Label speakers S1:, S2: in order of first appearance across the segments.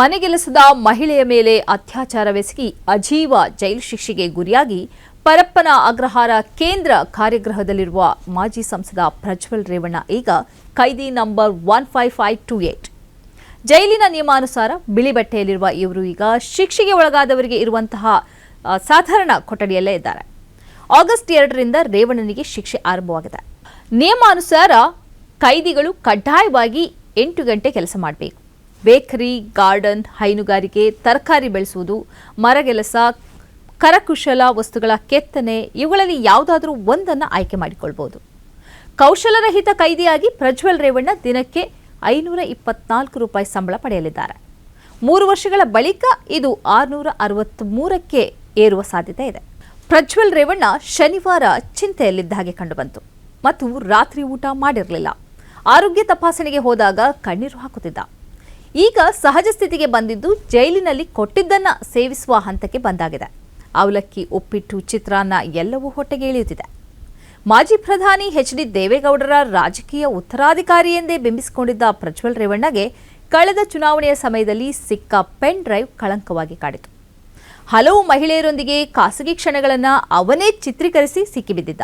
S1: ಮನೆಗೆಲಸದ ಮಹಿಳೆಯ ಮೇಲೆ ಅತ್ಯಾಚಾರವೆಸಗಿ ಅಜೀವ ಜೈಲು ಶಿಕ್ಷೆಗೆ ಗುರಿಯಾಗಿ ಪರಪ್ಪನ ಅಗ್ರಹಾರ ಕೇಂದ್ರ ಕಾರ್ಯಗೃಹದಲ್ಲಿರುವ ಮಾಜಿ ಸಂಸದ ಪ್ರಜ್ವಲ್ ರೇವಣ್ಣ ಈಗ ಕೈದಿ number one five five two eight. ಜೈಲಿನ ನಿಯಮಾನುಸಾರ ಬಿಳಿ ಬಟ್ಟೆಯಲ್ಲಿರುವ ಇವರು ಈಗ ಶಿಕ್ಷೆಗೆ ಒಳಗಾದವರಿಗೆ ಇರುವಂತಹ ಸಾಧಾರಣ ಕೊಠಡಿಯಲ್ಲೇ ಇದ್ದಾರೆ. ಆಗಸ್ಟ್ ಎರಡರಿಂದ ರೇವಣ್ಣನಿಗೆ ಶಿಕ್ಷೆ ಆರಂಭವಾಗಿದೆ. ನಿಯಮಾನುಸಾರ ಕೈದಿಗಳು ಕಡ್ಡಾಯವಾಗಿ ಎಂಟು ಗಂಟೆ ಕೆಲಸ ಮಾಡಬೇಕು. ಬೇಕರಿ, ಗಾರ್ಡನ್, ಹೈನುಗಾರಿಕೆ, ತರಕಾರಿ ಬೆಳೆಸುವುದು, ಮರಗೆಲಸ, ಕರಕುಶಲ ವಸ್ತುಗಳ ಕೆತ್ತನೆ, ಇವುಗಳಲ್ಲಿ ಯಾವುದಾದರೂ ಒಂದನ್ನು ಆಯ್ಕೆ ಮಾಡಿಕೊಳ್ಬೋದು. ಕೌಶಲರಹಿತ ಕೈದಿಯಾಗಿ ಪ್ರಜ್ವಲ್ ರೇವಣ್ಣ ದಿನಕ್ಕೆ ಐನೂರ ಇಪ್ಪತ್ನಾಲ್ಕು ರೂಪಾಯಿ ಸಂಬಳ ಪಡೆಯಲಿದ್ದಾರೆ. ಮೂರು ವರ್ಷಗಳ ಬಳಿಕ ಇದು ಆರುನೂರ ಅರವತ್ತ್ಮೂರಕ್ಕೆ ಏರುವ ಸಾಧ್ಯತೆ ಇದೆ. ಪ್ರಜ್ವಲ್ ರೇವಣ್ಣ ಶನಿವಾರ ಚಿಂತೆಯಲ್ಲಿದ್ದ ಹಾಗೆ ಕಂಡುಬಂತು. ಮತ್ತು ರಾತ್ರಿ ಊಟ ಮಾಡಿರಲಿಲ್ಲ. ಆರೋಗ್ಯ ತಪಾಸಣೆಗೆ ಹೋದಾಗ ಕಣ್ಣೀರು ಹಾಕುತ್ತಿದ್ದ. ಈಗ ಸಹಜ ಸ್ಥಿತಿಗೆ ಬಂದಿದ್ದು ಜೈಲಿನಲ್ಲಿ ಕೊಟ್ಟಿದ್ದನ್ನ ಸೇವಿಸುವ ಹಂತಕ್ಕೆ ಬಂದಾಗಿದೆ. ಅವಲಕ್ಕಿ, ಉಪ್ಪಿಟ್ಟು, ಚಿತ್ರಾನ್ನ ಎಲ್ಲವೂ ಹೊಟ್ಟೆಗೆ ಇಳಿಯುತ್ತಿದೆ. ಮಾಜಿ ಪ್ರಧಾನಿ ಎಚ್ ಡಿ ದೇವೇಗೌಡರ ರಾಜಕೀಯ ಉತ್ತರಾಧಿಕಾರಿ ಎಂದೇ ಬಿಂಬಿಸಿಕೊಂಡಿದ್ದ ಪ್ರಜ್ವಲ್ ರೇವಣ್ಣಗೆ ಕಳೆದ ಚುನಾವಣೆಯ ಸಮಯದಲ್ಲಿ ಸಿಕ್ಕ ಪೆನ್ ಡ್ರೈವ್ ಕಳಂಕವಾಗಿ ಕಾಡಿತು. ಹಲವು ಮಹಿಳೆಯರೊಂದಿಗೆ ಖಾಸಗಿ ಕ್ಷಣಗಳನ್ನು ಅವನೇ ಚಿತ್ರೀಕರಿಸಿ ಸಿಕ್ಕಿಬಿದ್ದಿದ್ದ.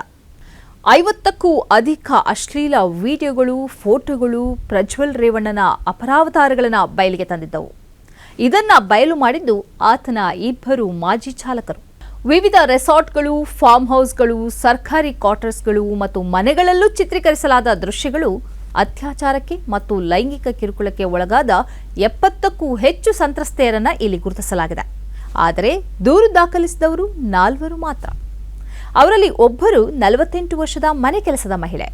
S1: ಐವತ್ತಕ್ಕೂ ಅಧಿಕ ಅಶ್ಲೀಲ ವಿಡಿಯೋಗಳು, ಫೋಟೋಗಳು ಪ್ರಜ್ವಲ್ ರೇವಣ್ಣನ ಅಪರಾವತಾರಗಳನ್ನು ಬಯಲಿಗೆ ತಂದಿದ್ದವು. ಇದನ್ನ ಬಯಲು ಮಾಡಿದ್ದು ಆತನ ಇಬ್ಬರು ಮಾಜಿ ಚಾಲಕರು. ವಿವಿಧ ರೆಸಾರ್ಟ್ಗಳು, ಫಾರ್ಮ್ ಹೌಸ್ಗಳು, ಸರ್ಕಾರಿ ಕ್ವಾರ್ಟರ್ಸ್ಗಳು ಮತ್ತು ಮನೆಗಳಲ್ಲೂ ಚಿತ್ರೀಕರಿಸಲಾದ ದೃಶ್ಯಗಳು ಅತ್ಯಾಚಾರಕ್ಕೆ ಮತ್ತು ಲೈಂಗಿಕ ಕಿರುಕುಳಕ್ಕೆ ಒಳಗಾದ ಎಪ್ಪತ್ತಕ್ಕೂ ಹೆಚ್ಚು ಸಂತ್ರಸ್ತೆಯರನ್ನ ಇಲ್ಲಿ ಗುರುತಿಸಲಾಗಿದೆ. ಆದರೆ ದೂರು ದಾಖಲಿಸಿದವರು ನಾಲ್ವರು ಮಾತ್ರ. ಅವರಲ್ಲಿ ಒಬ್ಬರು ನಲವತ್ತೆಂಟು ವರ್ಷದ ಮನೆ ಕೆಲಸದ ಮಹಿಳೆ,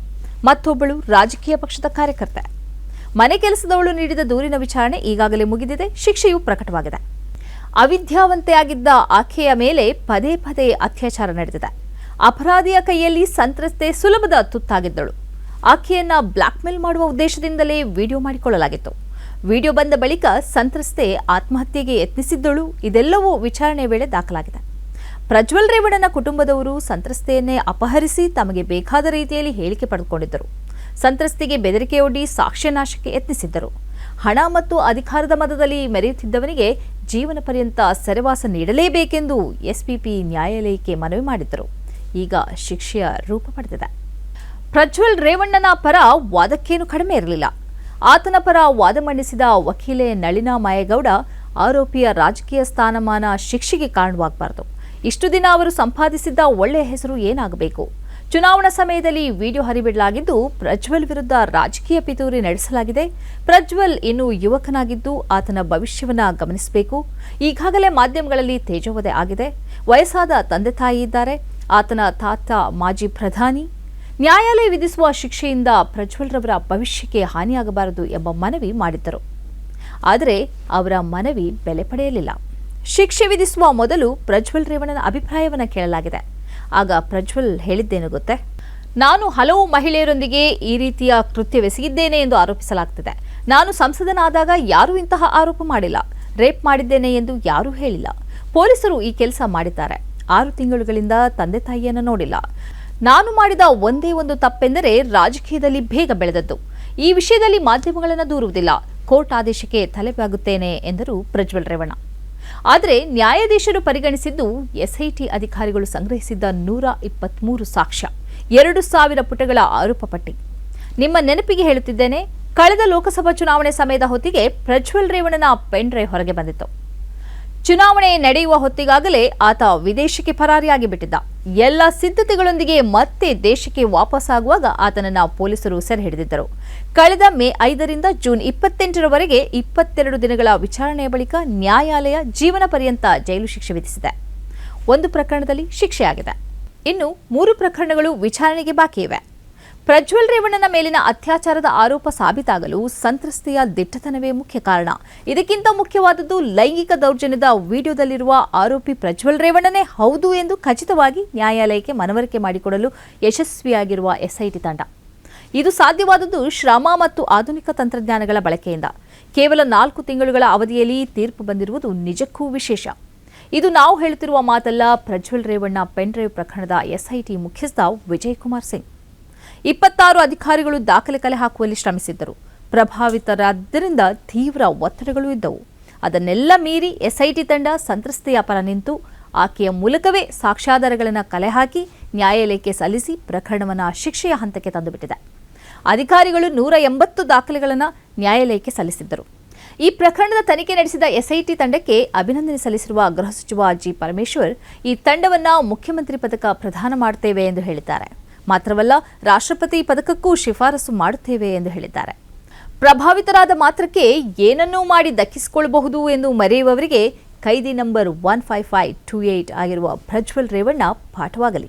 S1: ಮತ್ತೊಬ್ಬಳು ರಾಜಕೀಯ ಪಕ್ಷದ ಕಾರ್ಯಕರ್ತೆ. ಮನೆ ಕೆಲಸದವಳು ನೀಡಿದ ದೂರಿನ ವಿಚಾರಣೆ ಈಗಾಗಲೇ ಮುಗಿದಿದೆ, ಶಿಕ್ಷೆಯೂ ಪ್ರಕಟವಾಗಿದೆ. ಅವಿದ್ಯಾವಂತೆಯಾಗಿದ್ದ ಆಕೆಯ ಮೇಲೆ ಪದೇ ಪದೇ ಅತ್ಯಾಚಾರ ನಡೆದಿದೆ. ಅಪರಾಧಿಯ ಕೈಯಲ್ಲಿ ಸಂತ್ರಸ್ತೆ ಸುಲಭದ ತುತ್ತಾಗಿದ್ದಳು. ಆಕೆಯನ್ನ ಬ್ಲಾಕ್ಮೇಲ್ ಮಾಡುವ ಉದ್ದೇಶದಿಂದಲೇ ವಿಡಿಯೋ ಮಾಡಿಕೊಳ್ಳಲಾಗಿತ್ತು. ವಿಡಿಯೋ ಬಂದ ಬಳಿಕ ಸಂತ್ರಸ್ತೆ ಆತ್ಮಹತ್ಯೆಗೆ ಯತ್ನಿಸಿದ್ದಳು. ಇದೆಲ್ಲವೂ ವಿಚಾರಣೆ ವೇಳೆ ದಾಖಲಾಗಿದೆ. ಪ್ರಜ್ವಲ್ ರೇವಣ್ಣನ ಕುಟುಂಬದವರು ಸಂತ್ರಸ್ತೆಯನ್ನೇ ಅಪಹರಿಸಿ ತಮಗೆ ಬೇಕಾದ ರೀತಿಯಲ್ಲಿ ಹೇಳಿಕೆ ಪಡೆದುಕೊಂಡಿದ್ದರು. ಸಂತ್ರಸ್ತೆಗೆ ಬೆದರಿಕೆಯೊಡ್ಡಿ ಸಾಕ್ಷ್ಯನಾಶಕ್ಕೆ ಯತ್ನಿಸಿದ್ದರು. ಹಣ ಮತ್ತು ಅಧಿಕಾರದ ಮತದಲ್ಲಿ ಮೆರೆಯುತ್ತಿದ್ದವನಿಗೆ ಜೀವನ ಪರ್ಯಂತ ಸೆರೆವಾಸ ನೀಡಲೇಬೇಕೆಂದು ಎಸ್ಪಿಪಿ ನ್ಯಾಯಾಲಯಕ್ಕೆ ಮನವಿ ಮಾಡಿದ್ದರು. ಈಗ ಶಿಕ್ಷೆಯ ರೂಪ ಪಡೆದಿದೆ. ಪ್ರಜ್ವಲ್ ರೇವಣ್ಣನ ಪರ ವಾದಕ್ಕೇನು ಕಡಿಮೆ ಇರಲಿಲ್ಲ. ಆತನ ಪರ ವಾದ ಮಂಡಿಸಿದ ವಕೀಲೆ ನಳಿನಾ ಮಾಯೇಗೌಡ ಆರೋಪಿಯ ರಾಜಕೀಯ ಸ್ಥಾನಮಾನ ಶಿಕ್ಷೆಗೆ ಕಾರಣವಾಗಬಾರದು. ಇಷ್ಟು ದಿನ ಅವರು ಸಂಪಾದಿಸಿದ್ದ ಒಳ್ಳೆಯ ಹೆಸರು ಏನಾಗಬೇಕು? ಚುನಾವಣಾ ಸಮಯದಲ್ಲಿ ವಿಡಿಯೋ ಹರಿಬಿಡಲಾಗಿದ್ದು, ಪ್ರಜ್ವಲ್ ವಿರುದ್ಧ ರಾಜಕೀಯ ಪಿತೂರಿ ನಡೆಸಲಾಗಿದೆ. ಪ್ರಜ್ವಲ್ ಇನ್ನೂ ಯುವಕನಾಗಿದ್ದು, ಆತನ ಭವಿಷ್ಯವನ್ನ ಗಮನಿಸಬೇಕು. ಈಗಾಗಲೇ ಮಾಧ್ಯಮಗಳಲ್ಲಿ ತೇಜೋವಧೆ ಆಗಿದೆ. ವಯಸ್ಸಾದ ತಂದೆ ತಾಯಿ ಇದ್ದಾರೆ. ಆತನ ತಾತ ಮಾಜಿ ಪ್ರಧಾನಿ. ನ್ಯಾಯಾಲಯ ವಿಧಿಸುವ ಶಿಕ್ಷೆಯಿಂದ ಪ್ರಜ್ವಲ್ ರವರ ಭವಿಷ್ಯಕ್ಕೆ ಹಾನಿಯಾಗಬಾರದು ಎಂಬ ಮನವಿ ಮಾಡಿದ್ದರು. ಆದರೆ ಅವರ ಮನವಿ ಬೆಲೆ ಪಡೆಯಲಿಲ್ಲ. ಶಿಕ್ಷೆ ವಿಧಿಸುವ ಮೊದಲು ಪ್ರಜ್ವಲ್ ರೇವಣ್ಣನ ಅಭಿಪ್ರಾಯವನ್ನು ಕೇಳಲಾಗಿದೆ. ಆಗ ಪ್ರಜ್ವಲ್ ಹೇಳಿದ್ದೇನು ಗೊತ್ತೇ? ನಾನು ಹಲವು ಮಹಿಳೆಯರೊಂದಿಗೆ ಈ ರೀತಿಯ ಕೃತ್ಯವೆಸಗಿದ್ದೇನೆ ಎಂದು ಆರೋಪಿಸಲಾಗ್ತಿದೆ. ನಾನು ಸಂಸದನಾದಾಗ ಯಾರೂ ಇಂತಹ ಆರೋಪ ಮಾಡಿಲ್ಲ. ರೇಪ್ ಮಾಡಿದ್ದೇನೆ ಎಂದು ಯಾರೂ ಹೇಳಿಲ್ಲ. ಪೊಲೀಸರು ಈ ಕೆಲಸ ಮಾಡಿದ್ದಾರೆ. ಆರು ತಿಂಗಳುಗಳಿಂದ ತಂದೆ ತಾಯಿಯನ್ನು ನೋಡಿಲ್ಲ. ನಾನು ಮಾಡಿದ ಒಂದೇ ಒಂದು ತಪ್ಪೆಂದರೆ ರಾಜಕೀಯದಲ್ಲಿ ಬೇಗ ಬೆಳೆದದ್ದು. ಈ ವಿಷಯದಲ್ಲಿ ಮಾಧ್ಯಮಗಳನ್ನು ದೂರುವುದಿಲ್ಲ. ಕೋರ್ಟ್ ಆದೇಶಕ್ಕೆ ತಲೆಬಾಗುತ್ತೇನೆ ಎಂದರು ಪ್ರಜ್ವಲ್ ರೇವಣ್ಣ. ಆದರೆ ನ್ಯಾಯಾಧೀಶರು ಪರಿಗಣಿಸಿದ್ದು ಎಸ್ಐಟಿ ಅಧಿಕಾರಿಗಳು ಸಂಗ್ರಹಿಸಿದ್ದ ನೂರ ಇಪ್ಪತ್ಮೂರು ಸಾಕ್ಷ್ಯ. ಎರಡು ಸಾವಿರ ಪುಟಗಳ ಆರೋಪ ಪಟ್ಟಿ. ನಿಮ್ಮ ನೆನಪಿಗೆ ಹೇಳುತ್ತಿದ್ದೇನೆ, ಕಳೆದ ಲೋಕಸಭಾ ಚುನಾವಣೆ ಸಮಯದ ಹೊತ್ತಿಗೆ ಪ್ರಜ್ವಲ್ ರೇವಣ್ಣನ ಪೆನ್ ಡ್ರೈವ್ ಹೊರಗೆ ಬಂದಿತ್ತು. ಚುನಾವಣೆ ನಡೆಯುವ ಹೊತ್ತಿಗಾಗಲೇ ಆತ ವಿದೇಶಕ್ಕೆ ಪರಾರಿಯಾಗಿ ಬಿಟ್ಟಿದ್ದ ಎಲ್ಲ ಸಿದ್ಧತೆಗಳೊಂದಿಗೆ ಮತ್ತೆ ದೇಶಕ್ಕೆ ವಾಪಸ್ಸಾಗುವಾಗ ಆತನನ್ನ ಪೊಲೀಸರು ಸೆರೆ ಹಿಡಿದಿದ್ದರು. ಕಳೆದ ಮೇ ಐದರಿಂದ ಜೂನ್ ಇಪ್ಪತ್ತೆಂಟರವರೆಗೆ ಇಪ್ಪತ್ತೆರಡು ದಿನಗಳ ವಿಚಾರಣೆಯ ಬಳಿಕ ನ್ಯಾಯಾಲಯ ಜೀವನ ಪರ್ಯಂತ ಜೈಲು ಶಿಕ್ಷೆ ವಿಧಿಸಿದೆ. ಒಂದು ಪ್ರಕರಣದಲ್ಲಿ ಶಿಕ್ಷೆಯಾಗಿದೆ. ಇನ್ನು ಮೂರು ಪ್ರಕರಣಗಳು ವಿಚಾರಣೆಗೆ ಬಾಕಿ ಇವೆ ಪ್ರಜ್ವಲ್ ರೇವಣ್ಣನ ಮೇಲಿನ ಅತ್ಯಾಚಾರದ ಆರೋಪ ಸಾಬೀತಾಗಲು ಸಂತ್ರಸ್ತೆಯ ದಿಟ್ಟತನವೇ ಮುಖ್ಯ ಕಾರಣ. ಇದಕ್ಕಿಂತ ಮುಖ್ಯವಾದದ್ದು ಲೈಂಗಿಕ ದೌರ್ಜನ್ಯದ ವಿಡಿಯೋದಲ್ಲಿರುವ ಆರೋಪಿ ಪ್ರಜ್ವಲ್ ರೇವಣ್ಣನೇ ಹೌದು ಎಂದು ಖಚಿತವಾಗಿ ನ್ಯಾಯಾಲಯಕ್ಕೆ ಮನವರಿಕೆ ಮಾಡಿಕೊಡಲು ಯಶಸ್ವಿಯಾಗಿರುವ ಎಸ್ಐಟಿ ತಂಡ. ಇದು ಸಾಧ್ಯವಾದದ್ದು ಶ್ರಮ ಮತ್ತು ಆಧುನಿಕ ತಂತ್ರಜ್ಞಾನಗಳ ಬಳಕೆಯಿಂದ. ಕೇವಲ ನಾಲ್ಕು ತಿಂಗಳುಗಳ ಅವಧಿಯಲ್ಲಿ ತೀರ್ಪು ಬಂದಿರುವುದು ನಿಜಕ್ಕೂ ವಿಶೇಷ. ಇದು ನಾವು ಹೇಳುತ್ತಿರುವ ಮಾತಲ್ಲ ಪ್ರಜ್ವಲ್ ರೇವಣ್ಣ ಪೆನ್ ಡ್ರೈವ್ ಪ್ರಕರಣದ ಎಸ್ಐಟಿ ಮುಖ್ಯಸ್ಥ ವಿಜಯ್ ಕುಮಾರ್ ಸಿಂಗ್. ಇಪ್ಪತ್ತಾರು ಅಧಿಕಾರಿಗಳು ದಾಖಲೆ ಕಲೆ ಹಾಕುವಲ್ಲಿ ಶ್ರಮಿಸಿದ್ದರು. ಪ್ರಭಾವಿತರಾದ್ದರಿಂದ ತೀವ್ರ ಒತ್ತಡಗಳು ಇದ್ದವು. ಅದನ್ನೆಲ್ಲ ಮೀರಿ ಎಸ್ಐಟಿ ತಂಡ ಸಂತ್ರಸ್ತೆಯ ಪರ ನಿಂತು ಆಕೆಯ ಮೂಲಕವೇ ಸಾಕ್ಷ್ಯಾಧಾರಗಳನ್ನು ಕಲೆ ಹಾಕಿ ನ್ಯಾಯಾಲಯಕ್ಕೆ ಸಲ್ಲಿಸಿ ಪ್ರಕರಣವನ್ನು ಶಿಕ್ಷೆಯ ಹಂತಕ್ಕೆ ತಂದುಬಿಟ್ಟಿದೆ. ಅಧಿಕಾರಿಗಳು ನೂರ ಎಂಬತ್ತು ದಾಖಲೆಗಳನ್ನು ನ್ಯಾಯಾಲಯಕ್ಕೆ ಸಲ್ಲಿಸಿದ್ದರು. ಈ ಪ್ರಕರಣದ ತನಿಖೆ ನಡೆಸಿದ ಎಸ್ಐಟಿ ತಂಡಕ್ಕೆ ಅಭಿನಂದನೆ ಸಲ್ಲಿಸಿರುವ ಗೃಹ ಸಚಿವ ಜಿ ಪರಮೇಶ್ವರ್, ಈ ತಂಡವನ್ನು ಮುಖ್ಯಮಂತ್ರಿ ಪದಕ ಪ್ರದಾನ ಮಾಡುತ್ತೇವೆ ಎಂದು ಹೇಳಿದ್ದಾರೆ. ಮಾತ್ರವಲ್ಲ, ರಾಷ್ಟ್ರಪತಿ ಪದಕಕ್ಕೂ ಶಿಫಾರಸು ಮಾಡುತ್ತೇವೆ ಎಂದು ಹೇಳಿದ್ದಾರೆ. ಪ್ರಭಾವಿತರಾದ ಮಾತ್ರಕ್ಕೆ ಏನನ್ನೂ ಮಾಡಿ ದಕ್ಕಿಸಿಕೊಳ್ಳಬಹುದು ಎಂದು ಮರೆಯುವವರಿಗೆ ಕೈದಿ number one five five two eight ಆಗಿರುವ ಪ್ರಜ್ವಲ್ ರೇವಣ್ಣ ಪಾಠವಾಗಲಿ.